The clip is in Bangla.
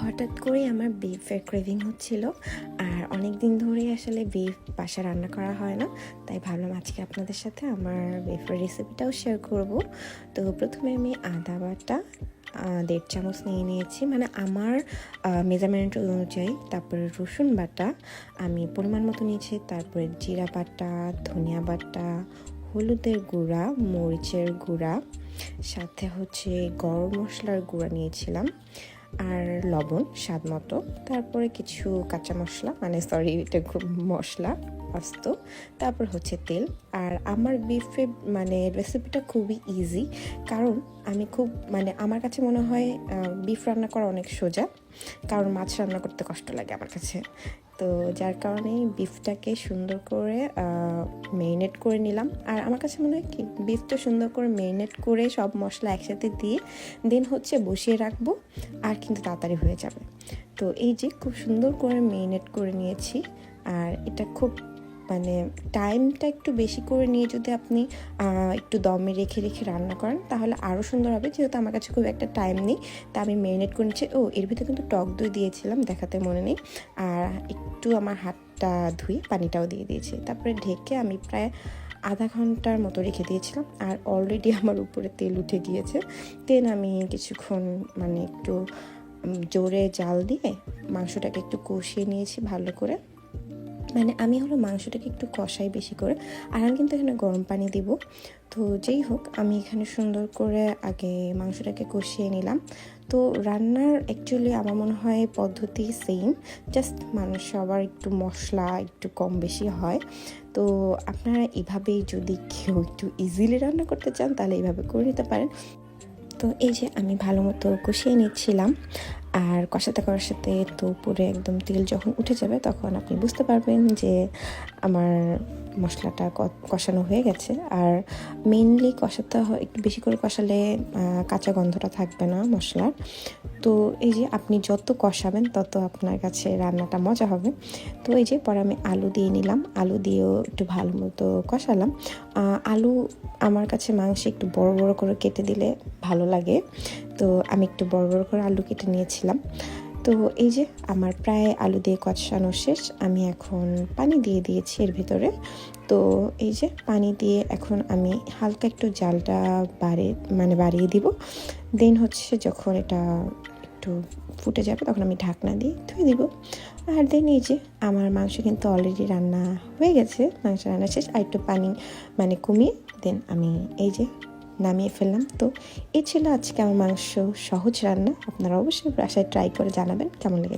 হঠাৎ করে আমার বিফের ক্রেভিং হচ্ছিল। আর অনেক দিন ধরেই আসলে বিফ বাসা রান্না করা হয় না। তাই ভাবলাম আজকে আপনাদের সাথে আমার বিফের রেসিপিটাও শেয়ার করব। তো প্রথমে আমি আদা বাটা দেড় চামচ নিয়ে নিয়েছি। মানে আমার মেজারমেন্ট অনুযায়ী তারপরে রসুন বাটা, আমি পরিমাণ মতো নিয়েছি। তারপরে জিরা বাটা, ধনিয়া বাটা, হলুদের গুঁড়া, মরিচের গুঁড়া, সাথে হচ্ছে গরম মশলার গুঁড়া নিয়েছিলাম। আর লবণ, স্বাদ মতো। তারপরে কিছু কাঁচা মশলা মানে সরি এটা খুব মশলা, আস্ত। তারপর হচ্ছে তেল। আর আমার বিফে মানে রেসিপিটা খুবই ইজি কারণ আমি খুব মানে আমার কাছে মনে হয় বিফ রান্না করা অনেক সোজা, কারণ মাছ রান্না করতে কষ্ট লাগে আমার কাছে। তো যার কারণে বিফটাকে সুন্দর করে মেরিনেট করে নিলাম। আর আমার কাছে মনে হয় কি বিফটা সুন্দর করে মেরিনেট করে সব মশলা একসাথে দিয়ে দেন হচ্ছে বসিয়ে রাখব, আর কিন্তু তাড়াতাড়ি হয়ে যাবে। তো এই যে খুব সুন্দর করে মেরিনেট করে নিয়েছি, আর এটা খুব মানে টাইমটা একটু বেশি করে নিয়ে যদি আপনি একটু দমে রেখে রেখে রান্না করেন, তাহলে আরও সুন্দর হবে। যেহেতু আমার কাছে খুব একটা টাইম নেই, তা আমি মেরিনেট করে নিচ্ছি। ও, এর ভিতরে কিন্তু টক দই দিয়েছিলাম, দেখাতে মনে নেই। আর একটু আমার হাতটা ধুয়ে পানিটাও দিয়ে দিয়েছি। তারপরে ঢেকে আমি প্রায় আধা ঘণ্টার মতো রেখে দিয়েছিলাম। আর অলরেডি আমার উপরে তেল উঠে গিয়েছে। দেন আমি কিছুক্ষণ মানে একটু জোরে জাল দিয়ে মাংসটাকে একটু কষিয়ে নিয়েছি ভালো করে। মানে আমি হলো মাংসটাকে একটু কষাই বেশি করে, আর আমি কিন্তু এখানে গরম পানি দিব। তো যেই হোক, আমি এখানে সুন্দর করে আগে মাংসটাকে কষিয়ে নিলাম। তো রান্নার অ্যাকচুয়ালি আমার মনে হয় পদ্ধতি সেম জাস্ট মানুষ সবার একটু মশলা একটু কম বেশি হয়। তো আপনারা এভাবেই যদি কেউ একটু ইজিলি রান্না করতে চান, তাহলে এইভাবে করে নিতে পারেন। তো এই যে আমি ভালো মতো কষিয়ে নিচ্ছিলাম। আর কষাতে কষাতে তো পুরো একদম তেল যখন উঠে যাবে তখন আপনি বুঝতে পারবেন যে আমার মশলাটা কষানো হয়ে গেছে। আর মেনলি কষাতে একটু বেশি করে কষালে কাঁচা গন্ধটা থাকবে না মশলার। তো এই যে আপনি যত কষাবেন তত আপনার কাছে রান্নাটা মজা হবে। তো এই যে পরে আমি আলু দিয়ে নিলাম। আলু দিয়েও একটু ভালো মতো কষালাম। আলু আমার কাছে মাংস একটু বড় বড় করে কেটে দিলে ভালো লাগে। তো আমি একটু বড় বড় করে আলু কেটে নিয়েছিলাম। তো এই যে আমার প্রায় আলু দিয়ে কষানো শেষ, আমি এখন পানি দিয়ে দিয়েছি এর ভিতরে। তো এই যে পানি দিয়ে এখন আমি হালকা একটু জালটা বাড়ে মানে বাড়িয়ে দিব। দেন হচ্ছে যখন এটা একটু ফুটে যাবে তখন আমি ঢাকনা দিয়ে ধুয়ে দিব। আর দেন এই যে আমার মাংস কিন্তু অলরেডি রান্না হয়ে গেছে, মাংস রান্না শেষ। আর একটু পানি মানে কমিয়ে দেন আমি এই যে নামিয়ে ফেললাম। তো এ ছিল আজকে আমার মাংস সহজ রান্না। আপনারা অবশ্যই বাসায় ট্রাই করে জানাবেন। কেমন লেগেছে?